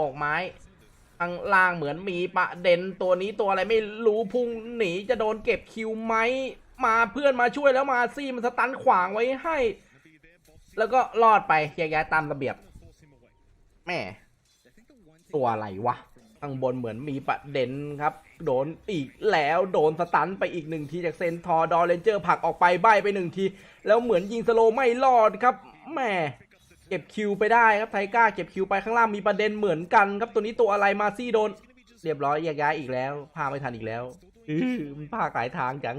บอกไม้ข้างล่างเหมือนมีประเด็นตัวนี้ตัวอะไรไม่รู้พุ่งหนีจะโดนเก็บคิวไหมมาเพื่อนมาช่วยแล้วมาซี่มันสตันขวางไว้ให้ แล้วก็รอดไปย้ายตามระเบียบแม่ตัวอะไรวะข้างบนเหมือนมีประเด็นครับ โดนอีกแล้วโดนสตันไปอีกหนึ่งทีจากเซนทอร์ดอเรนเจอร์ผลักออกไปใบไปหนึ่งที แล้วเหมือนยิงสโลไม่รอดครับแม่ เก็บคิวไปได้ครับไทก้าเก็บคิวไปข้างล่างมีประเด็นเหมือนกันครับตัวนี้ตัวอะไรมาซี่โดน เรียบร้อยแยกย้ายอีกแล้วพาไม่ทันอีกแล้วอือมันพาหลายทางจัง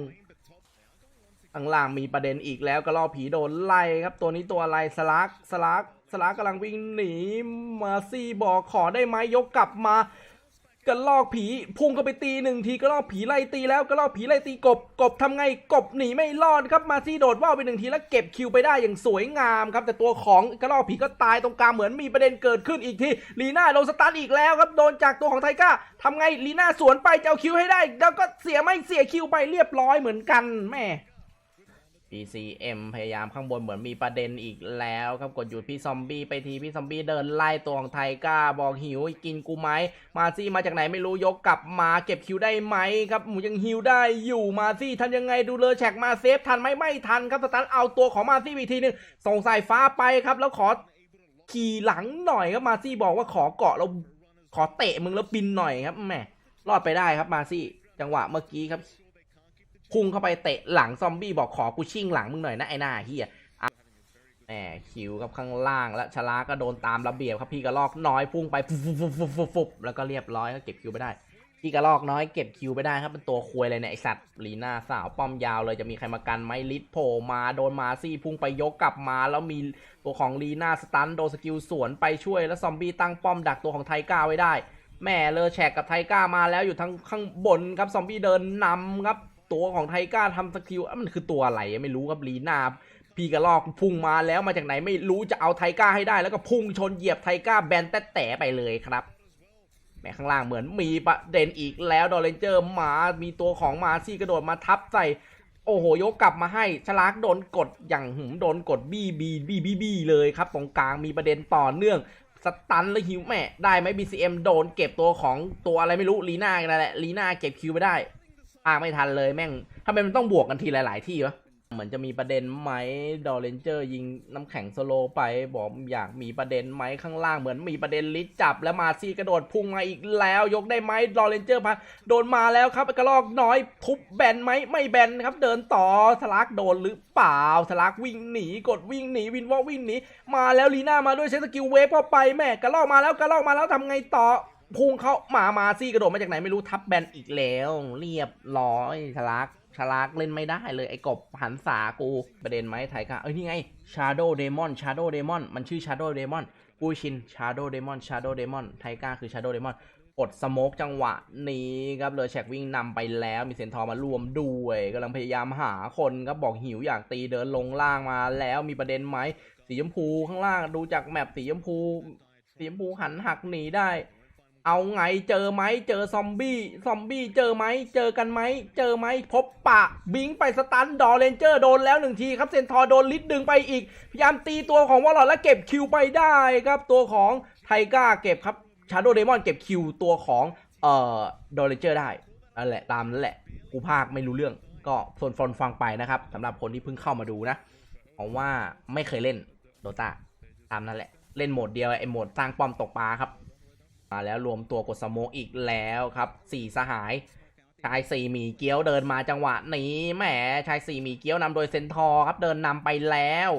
ข้างล่างมีประเด็นอีกแล้วก็ล่อผีโดนไล่ครับ ตัวนี้ตัวอะไรสลักสลักสลักกำลังวิ่งหนีมาซี่บอกขอได้ไหมยกกลับมา กระลอกผีพุ่งเข้าไปตีหนึ่งทีกระลอกผีไล่ตีแล้วกระลอกผีไล่ตีกบกบทำไงกบหนีไม่รอดครับมาซี่โดดว่าวไปหนึ่งทีแล้วเก็บคิวไปได้อย่างสวยงามครับแต่ตัวของกระลอกผีก็ตายตรงกลางเหมือนมีประเด็นเกิดขึ้นอีกทีลีน่าโดนสตาร์ทอีกแล้วครับโดนจากตัวของไทก้าทำไงลีน่าสวนไปจะเอาคิวให้ได้ แล้วก็เสียไม่เสียคิวไปเรียบร้อยเหมือนกันแม่ PCM พยายามข้างบนเหมือนมีประเด็นอีกแล้วครับกดหยุดพี่ซอมบี้ไปทีพี่ซอมบี้เดินไล่ตัวของไทก้าบอกหิวกินกูไหมมาซี่มาจากไหนไม่รู้ยกกลับมาเก็บคิวได้ไหมครับหมูยังฮิวได้อยู่มาซี่ทันยังไงดูเลยแฉกมาเซฟทันไหมไม่ทันครับสตันเอาตัวของมาซี่อีกทีหนึงส่งสายฟ้าไปครับแล้วขอขี่หลังหน่อยครับมาซี่บอกว่าขอเกาะแล้วขอเตะมึงแล้วบินหน่อยครับแหมรอดไปได้ครับมาซี่ จังหวะเมื่อกี้ครับ พุ่งเข้าไปเตะหลังซอมบี้บอกขอกูชิ่งหลังมึงหน่อยนะไอ้หน้าเฮียแหมคิวครับข้างล่างแล้วชลาก็โดนตามระเบียบครับพี่กระลอกน้อยพุ่งไปฟุบฟุบฟุบฟุบฟุบฟุบแล้วก็เรียบร้อยก็เก็บคิวไปได้พี่กระลอกน้อยเก็บคิวไปได้ครับเป็นตัวควยเลยเนี่ยไอสัตว์ลีน่าสาวป้อมยาวเลยจะมีใครมากันไหมลิทโผล่มาโดนมาซี่พุ่งไปยกกลับมา แล้วมีตัวของลีน่าสตันโดนสกิลสวนไปช่วยแล้วซอมบี้ตั้งป้อมดักตัวของไทก้าไว้ได้แม่เลอแฉกกับไทก้ามาแล้วอยู่ทั้งข้างบนครับซอมบี้เดินนำครับ ตัวของไทก้าทำสกิลอะมันคือตัวอะไรไม่รู้ครับลีนาพี่กระลอกพุ่งมาแล้วมาจากไหนไม่รู้จะเอาไทก้าให้ได้ แล้วก็พุ่งชนเหยียบไทก้าแบนแต่แต่ไปเลยครับแม่ข้างล่างเหมือนมีประเด็นอีกแล้วดอเลนเจอร์มามีตัวของมาซี่กระโดดมาทับใส่โอ้โหยกกลับมาให้ชลากโดนกดอย่างหืมโดนกดบี้บีบี้บี้บี้เลยครับ ตรงกลางมีประเด็นต่อเนื่องสตันแล้วหิวแม่ได้ไหม BCM โดนเก็บตัวของตัวอะไรไม่รู้ลีน่านั่นแหละลีน่าเก็บคิวไปได้าไม่ทันเลยแม่งทำไมมันต้องบวกกันทีหลาย ๆ ที่วะเหมือนจะมีประเด็นไหมดอเรนเจอร์ยิงน้ำแข็งสโลไป บอกอยากมีประเด็นไหมข้างล่างเหมือนมีประเด็นลิสจับแล้วมาซี่กระโดดพุ่งมาอีกแล้ว ยกได้ไหมดอเรนเจอร์พาโดนมาแล้วครับกระลอกน้อยทุบแบนไหมไม่แบนครับ เดินต่อสลักโดนหรือเปล่าสลักวิ่งหนีกดวิ่งหนีวินวอวิ่งหนีมาแล้วลีน่ามาด้วยใช้สกิลเวฟเข้าไปแม่กระลอกมาแล้วกระลอกมาแล้วทำไงต่อ พุ่งเข้ามามาซี่กระโดดมาจากไหนไม่รู้ทับแบนอีกแล้ว เรียบร้อยชลักชลักเล่นไม่ได้เลยไอ้กบหันษากูประเด็นไหมไทยค่ะเอ้ยนี่ไง Shadow Demon Shadow Demon มันชื่อ Shadow Demon กูชิน Shadow Demon Shadow Demon ไทก้าคือ Shadow Demon กดสโมกจังหวะนี้ครับเลยแชกวิ่งนำไปแล้วมีเซนทอมารวมด้วยกำลังพยายามหาคนครับบอกหิวอยากตีเดินลงล่างมาแล้วมีประเด็นไหมสีชมพูข้างล่างดูจากแมปสีชมพูสีชมพูหันหักหนีได้ เอาไงเจอไหมเจอซอมบี้ซอมบี้เจอไหมเจอกันไหมเจอไหมพบปะ บิงไปสตันดอเรนเจอร์โดนแล้วหนึ่งทีครับเซนทอร์โดนลิดดึงไปอีก พยายามตีตัวของวอลลอดแล้วเก็บคิวไปได้ครับตัวของไทก้าเก็บครับชาโดเดมอนเก็บคิวตัวของเอ่อดอเรนเจอร์ได้นั่นแหละตามนั้นแหละกูภาคไม่รู้เรื่อง ก็ส่วนฟอนฟังไปนะครับสำหรับคนที่เพิ่งเข้ามาดูนะเพราะว่าไม่เคยเล่นโดตาตามนั้นแหละเล่นโหมดเดียวไอ้โหมดสร้างป้อมตกปลาครับ มาแล้วรวมตัวกดสโมอีกแล้วครับสี่สหายชายสี่หมีเกี้ยวเดินมาจังหวะนี้แหมชายสี่หมีเกี้ยวนำโดยเซนทอร์ครับเดินนำไปแล้ว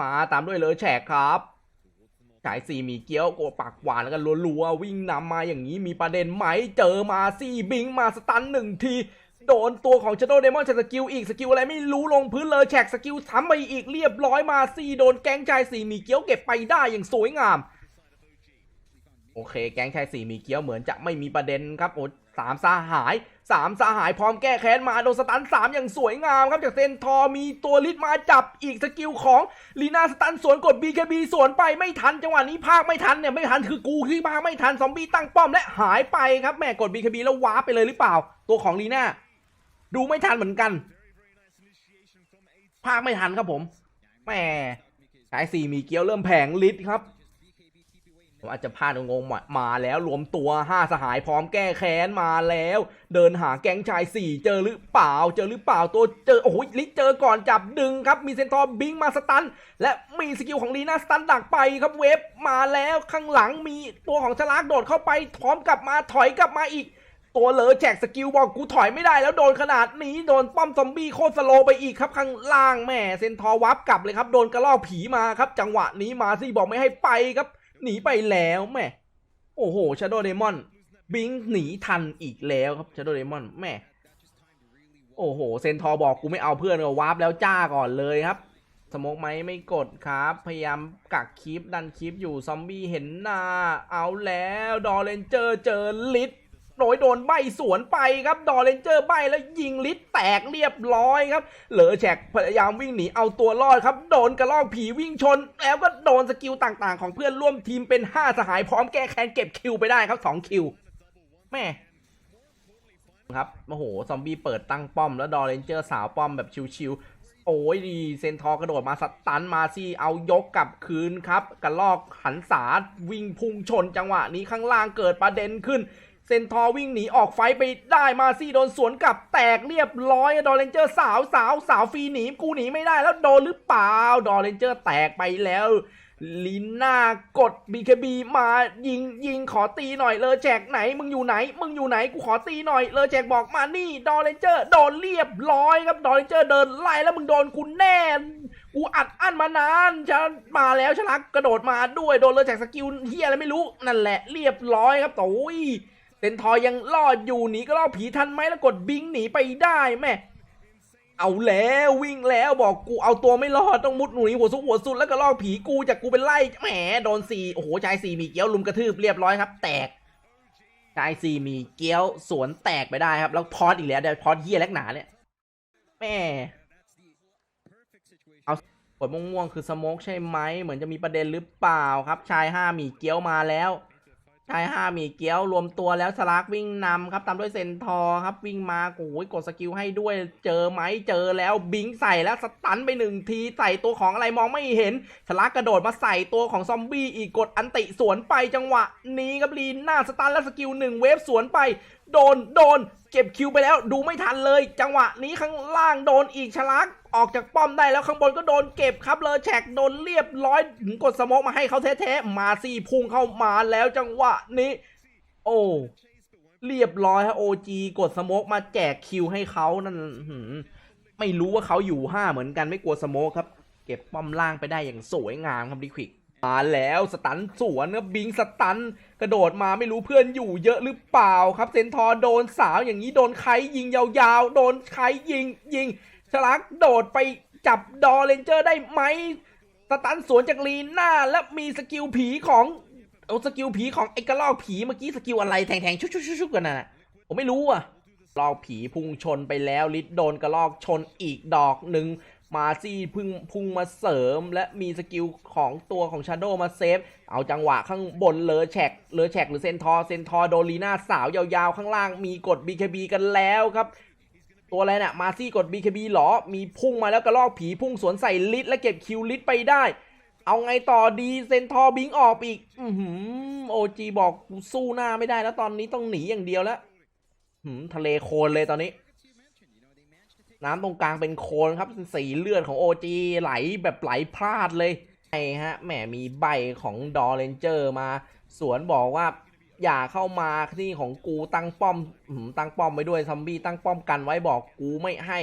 มาตามด้วยเลอแฉกครับชายสี่หมีเกี้ยวโกดปากหวานแล้วกันรัวๆวิ่งนำมาอย่างนี้มีประเด็นไหมเจอมาซี่บิงมาสตันหนึ่งทีโดนตัวของชโดเดมอนใช้สกิลอีกสกิลอะไรไม่รู้ลงพื้นเลยแฉกสกิลทำไปอีกเรียบร้อยมาซี่โดนแก๊งชายสี่หมีเกี้ยวเก็บไปได้อย่างสวยงาม โอเค แก๊งชายสี่มีเกี้ยวเหมือนจะไม่มีประเด็นครับโอ้สามสาหายสามสาหายพร้อมแก้แค้นมาโดนสตันสามอย่างสวยงามครับจากเซนทอมีตัวลิดมาจับอีกสกิลของลีนาสตันสวนกด BKB สวนไปไม่ทันจังหวะนี้ภาคไม่ทันเนี่ยไม่ทันคือกูที่ภาคไม่ทันซอมบี้ตั้งป้อมและหายไปครับแม่กด BKB แล้วว้าร์ปไปเลยหรือเปล่า ตัวของลีนาดูไม่ทันเหมือนกัน ภาคไม่ทันครับผมแม่สายสี่มีเกี้ยวเริ่มแผงลิดครับ ผมอาจจะพลาดงงมาแล้วรวมตัวห้าสหายพร้อมแก้แค้นมาแล้ว เดินหาแก๊งชายสี่เจอหรือเปล่า เจอหรือเปล่าตัวเจอโอ้โหลิเจอก่อนจับดึงครับ มีเซนทอร์บิงมาสตัน และมีสกิลของลีน่าสตันดักไปครับเวฟมาแล้วข้างหลังมีตัวของชลากโดดเข้าไปพร้อมกลับมาถอยกลับมาอีกตัวเหลอแจกสกิลบอกกูถอยไม่ได้แล้วโดนขนาดนี้โดนป้อมซอมบี้โคตรสโลไปอีกครับข้างล่างแม่เซนทอวับกลับเลยครับ โดนกระลอกผีมาครับ จังหวะนี้มาซี่บอกไม่ให้ไปครับ หนีไปแล้วแม่โอ้โหชาโดเดมอนบิงหนีทันอีกแล้วครับชาโดเดมอนแม่โอ้โหเซนทอร์บอกกูไม่เอาเพื่อนก็วาร์ปแล้วจ้าก่อนเลยครับสโมกไหมไม่กดครับ พยายามกักคลิปดันคลิปอยู่ซอมบี้เห็นหน้า เอาแล้ว ดอเลนเจอร์เจอลิท โดยโดนใบสวนไปครับดอเลนเจอร์ใบแล้วยิงลิทแตกเรียบร้อยครับ เหลือแฉกพยายามวิ่งหนีเอาตัวรอดครับ โดนกระลอกผีวิ่งชน แล้วก็โดนสกิลต่างๆ ของเพื่อนร่วมทีมเป็น 5 สหายพร้อมแก้แค้นเก็บคิวไปได้ครับ 2 คิวแม่ครับโอ้โห ซอมบี้เปิดตั้งป้อมแล้วดอเรนเจอร์สาวป้อมแบบชิวๆ โอ้ยดีเซนทอร์กระโดดมาสตันมาซี่เอายกกลับคืนครับกระลอกหันษาวิ่งพุ่งชนจังหวะนี้ข้างล่างเกิดประเด็นขึ้น เซนทอวิ่งหนีออกไฟไปได้มาซี่โดนสวนกลับแตกเรียบร้อยดอเรนเจอร์สาวสาวสาวฟรีหนีกูหนีไม่ได้แล้วโดนหรือเปล่าดอเรนเจอร์แตกไปแล้วลินน่ากด BKB มายิงยิงขอตีหน่อยเลอแจกไหน มึงอยู่ไหน มึงอยู่ไหนกูขอตีหน่อยเลอแจกบอกมานี่ดอเรนเจอร์โดนเรียบร้อยครับดอเรนเจอร์เดินไล่แล้วมึงโดนกูแน่กูอัดอั้นมานานฉันมาแล้วชลักกระโดดมาด้วยโดนเลยจกสกิลเฮียอะไรไม่รู้นั่นแหละเรียบร้อยครับโอ้ย เซนทอยังรอดอยู่หนีก็รอดผีทันไหมแล้วกดบิงหนีไปได้แม่เอาแล้ววิ่งแล้วบอกกูเอาตัวไม่รอดต้องมุดหนีหัวซุกหัวสุดแล้วก็ลอกผีกูจากกูเป็นไล่แหมโดนสี่โอ้โหชายสี่มีเกี้ยวลุมกระทืบเรียบร้อยครับ แตกชายสี่มีเกี้ยวสวนแตกไปได้ครับ แล้วพอดอีกแล้วเดี๋ยวพอดเฮียแลกหนาเนี่ยแม่เอาผลม่วงๆคือสโมกใช่ไหมเหมือนจะมีประเด็นหรือเปล่าครับ ชายห้ามีเกี้ยวมาแล้ว ชายห้ามีเกี้ยวรวมตัวแล้วสลากวิ่งนำครับตามด้วยเซนทอร์ครับวิ่งมาโอ้ยกดสกิลให้ด้วยเจอไหมเจอแล้วบิงใส่แล้วสตันไปหนึ่งทีใส่ตัวของอะไรมองไม่เห็นสลากกระโดดมาใส่ตัวของซอมบี้อีกกดอันติสวนไปจังหวะ นี้ครับลีนหน้าสตันแล้วสกิลหนึ่งเวฟสวนไป โดน โดน เก็บคิวไปแล้วดูไม่ทันเลย จังหวะนี้ข้างล่างโดนอีกฉลักออกจากป้อมได้แล้วข้างบนก็โดนเก็บครับเลยแฉกโดนเรียบร้อยถึงกดสโมกมาให้เขาแท้ๆมาสี่พุ่งเข้ามาแล้วจังหวะนี้ โอ้เรียบร้อยฮะโอจีกดสโมกมาแจกคิวให้เขานั่นไม่รู้ว่าเขาอยู่ห้าเหมือนกันไม่กลัวสโมกครับ เก็บป้อมล่างไปได้อย่างสวยงามครับดิควิก มาแล้วสตันสวนครับบิงสตันกระโดดมาไม่รู้เพื่อนอยู่เยอะหรือเปล่าครับ เซนทอร์โดนสาวอย่างนี้โดนใครยิงยาวๆ โดนใครยิงยิงฉลักโดดไปจับดอเลนเจอร์ได้ไหมสตันสวนจากลีน่าและมีสกิลผีของเอาสกิลผีของไอ้กระลอกผีเมื่อกี้สกิลอะไรแทงๆชุบๆๆกันน่ะผมไม่รู้อะลอกผีพุ่งชนไปแล้วลิดโดนกระลอกชนอีกดอกหนึ่ง มาซี่พึ่งพุ่งมาเสริม และมีสกิลของตัวของชาโดมาเซฟ เอาจังหวะข้างบนเลอแฉกเลอแฉกหรือเซนทอร์เซนทอร์โดลีน่าสาวยาวๆ ข้างล่างมีกด BKB กันแล้วครับ ตัวอะไรน่ะมาซี่กด BKB หรอ มีพุ่งมาแล้วกระลอกผีพุ่งสวนใส่ลิดและเก็บคิวลิดไปได้เอาไงต่อดีเซนทอร์บิงออกอีก อือหือโอจีบอกสู้หน้าไม่ได้แล้วตอนนี้ต้องหนีอย่างเดียวแล้วทะเลโคลนเลยตอนนี้ น้ำตรงกลางเป็นโคลนครับสีเลือดของ OG ไหลแบบไหลพลาดเลยไอ้ฮะแหมมีใบของดอเรนเจอร์มา สวนบอกว่าอย่าเข้ามาที่ของกูตั้งป้อมตั้งป้อมไว้ด้วยซอมบี้ตั้งป้อมกันไว้บอกกูไม่ให้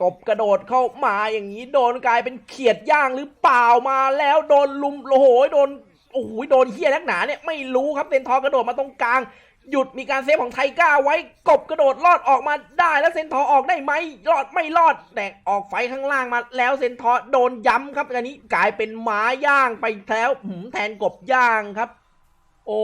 กบกระโดดเข้ามาอย่างนี้โดนกลายเป็นเขียดย่างหรือเปล่ามาแล้วโดนลุมโอ้โหโดนโอ้โหโดนเฮียนักหนาเนี่ยไม่รู้ครับเซนทอร์กระโดดมาตรงกลาง หยุดมีการเซฟของไทก้าไว้กบกระโดดลอดออกมาได้แล้วเซนทอออกได้ไหมรอดไม่รอดแต่ออกไฟข้างล่างมาแล้วเซนทอโดนย้ำครับอันนี้กลายเป็นหมาย่างไปแล้วหืมแทนกบย่างครับ โอ้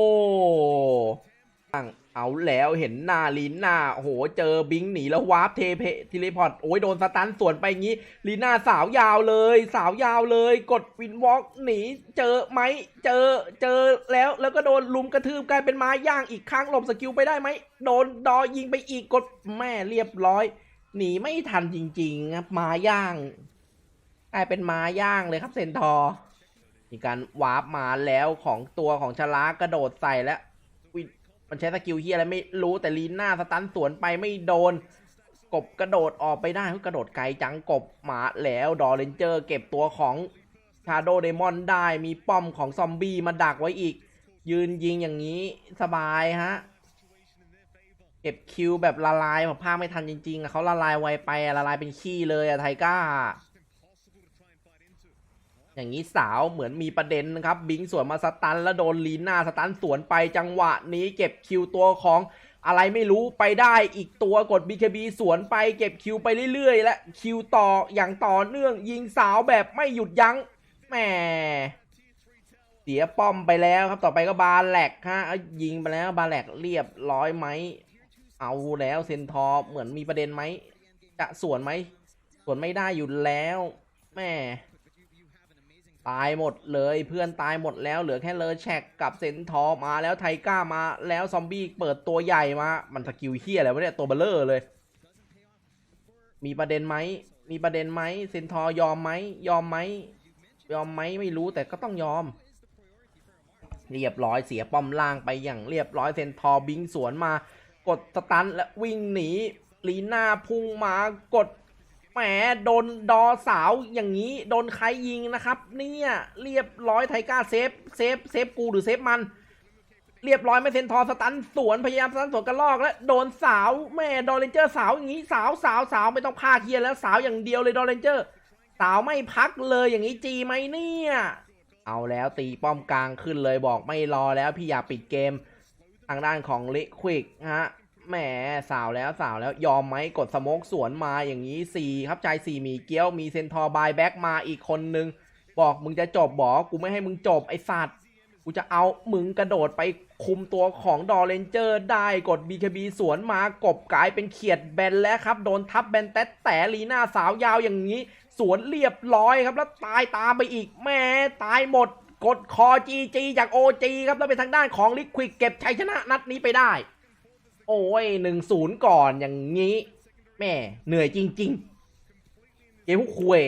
เอาแล้วเห็นหน้าลีน่าโหเจอบิงหนีแล้ววาร์ปเทเพทีเลพอร์ตโอ้ยโดนสตันสวนไปงี้ลีน่าสาวยาวเลย สาวยาวเลย กดวินวอล์กหนีเจอไหมเจอเจอแล้วแล้วก็โดนลุมกระทืบกลายเป็นไม้ย่างอีกครั้งหลบสกิลไปได้ไหมโดนดอยิงไปอีกกดแม่เรียบร้อย หนีไม่ทันจริงๆครับม้ย่างกลายเป็นม้ย่างเลยครับเซนทอร์มีการวาร์ปมาแล้วของตัวของชลากระโดดใส่แล้ว มันใช้สกิลเฮียอะไรไม่รู้แต่ลีน่าสตันสวนไปไม่โดน กบกระโดดออกไปได้เฮ้ยกระโดดไกลจังกบหมาแล้วดอเรนเจอร์เก็บตัวของชาโดเดมอนได้มีป้อมของซอมบี้มาดักไว้อีก ยืนยิงอย่างนี้สบายฮะ เก็บคิวแบบละลายผมพาไม่ทันจริงๆอะเขาละลายไวไปละลายเป็นขี้เลยอะไทก้า อย่างนี้สาวเหมือนมีประเด็นนะครับบิงสวนมาสตันแล้วโดนลีน่าสตันสวนไปจังหวะนี้เก็บคิวตัวของอะไรไม่รู้ไปได้อีกตัวกด BKB สวนไปเก็บคิวไปเรื่อยๆ และคิวต่ออย่างต่อเนื่องยิงสาวแบบไม่หยุดยัง้งแหมเสียป้อมไปแล้วครับต่อไปก็บาแหลกฮะยิงไปแล้วบาแหลกเรียบร้อยไหมเอาแล้วเซนทอเหมือนมีประเด็นไหมจะสวนไหมสวนไม่ได้อยู่แล้วแม่ ตายหมดเลยเพื่อนตายหมดแล้วเหลือแค่เลอแชกกับเซนทอมาแล้วไทก้ามาแล้วซอมบี้เปิดตัวใหญ่มา มันสกิลเฮียอะไรวะเนี่ยตัวเบลเลอร์เลย มีประเด็นไหมมีประเด็นไหมเซนทอยอมไหมยอมไหมยอมไหมไม่รู้แต่ก็ต้องยอม เรียบร้อยเสียป้อมล่างไปอย่างเรียบร้อยเซนทอบิงสวนมากดสตันและวิ่งหนีลีน่าพุ่งมากด แหมโดนดอสาวอย่างนี้ โดนใครยิงนะครับ เนี่ยเรียบร้อยไทก้าเซฟเซฟเซฟกูหรือเซฟมัน เรียบร้อยไม่เซนทอร์สตันสวนพยายามสตันสวนกระลอกแล้วโดนสาวแม่ดอเรนเจอร์สาวอย่างนี้สาวสาวสาวไม่ต้องพาเคียแล้วสาวอย่างเดียวเลยดอเรนเจอร์ สาวไม่พักเลยอย่างนี้จีไหมเนี่ย เอาแล้วตีป้อมกลางขึ้นเลยบอกไม่รอแล้วพี่อยากปิดเกม ทางด้านของลิควิกฮะ แหมสาวแล้วสาวแล้วยอมไหมกดสโมกสวนมาอย่างนี้สี่ครับใจสี่มีเกี้ยวมีเซนทอร์บายแบ็กมาอีกคนนึง บอกมึงจะจบบอกกูไม่ให้มึงจบไอสัตว์กูจะเอามึงกระโดดไปคุมตัวของดอเรนเจอร์ได้กด BKB สวนมากบกลายเป็นเขียดแบนแล้วครับ โดนทับแบนแต๊แต่ลีน่าสาวยาวอย่างนี้ สวนเรียบร้อยครับแล้วตายตามไปอีกแม่ตายหมด กดคอจีจีจากโอจีครับแล้วเป็นทางด้านของลิควิกเก็บชัยชนะนัดนี้ไปได้ โอ้ยหนึ่งศูนย์ก่อนอย่างนี้ แม่เหนื่อยจริง ๆ เกมพวกคุย